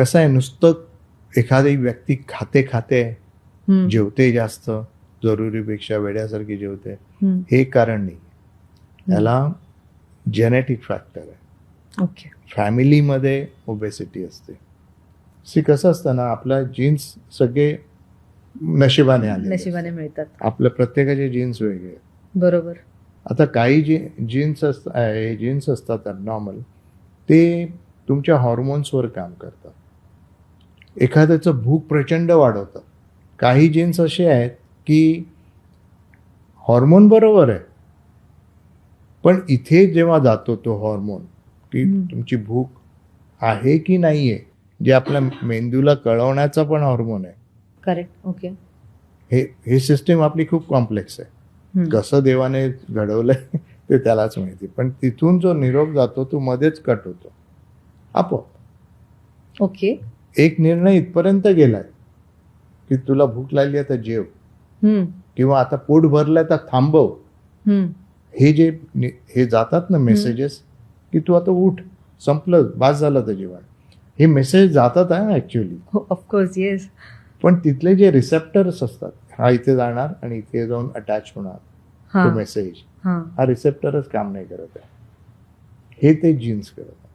कसं आहे नुसतं एखादी व्यक्ती खाते खाते जेवते जास्त जरुरीपेक्षा वेड्यासारखी जेवते. हे कारण नाही. याला जेनेटिक फॅक्टर आहे. ओके. फॅमिलीमध्ये ओबेसिटी असते. सी कसं असतं ना आपला जीन्स सगळे नशिबाने आले नशिबाने मिळतात. आपल्या प्रत्येकाचे जीन्स वेगळे. बरोबर. आता काही जी जीन्स असतात जीन्स असतात नॉर्मल ते तुमच्या हॉर्मोन्सवर काम करतात. एखाद्याचं भूक प्रचंड वाढवतात काही जीन्स असे आहेत की हॉर्मोन बरोबर आहे. पण इथे जेव्हा जातो तो हॉर्मोन की. तुमची भूक आहे की नाही आहे जे आपल्या मेंदूला कळवण्याचा पण हॉर्मोन आहे. करेक्ट ओके हे हे सिस्टीम आपली खूप कॉम्प्लेक्स आहे. कसं देवाने घडवलंय ते त्यालाच माहिती पण तिथून जो निरोप जातो तो मध्येच कट होतो. आपोआप. ओके एक निर्णय इथपर्यंत गेलाय की तुला भूक लागली आहे तर जेव. किंवा आता पोट भरलंय तर थांबव. हे जे नि- हे जातात ना मेसेजेस की तू आता उठ. संपलं बास झालं तर जेवण हे मेसेज जातात आहे ऍक्च्युली हो ऑफकोर्स येस पण तिथले जे रिसेप्टर्स असतात हा इथे जाणार आणि इथे जाऊन अटॅच होणार हा. तो मेसेज हा. हा रिसेप्टरच काम नाही करत आहे. हे ते जीन्स करत आहे.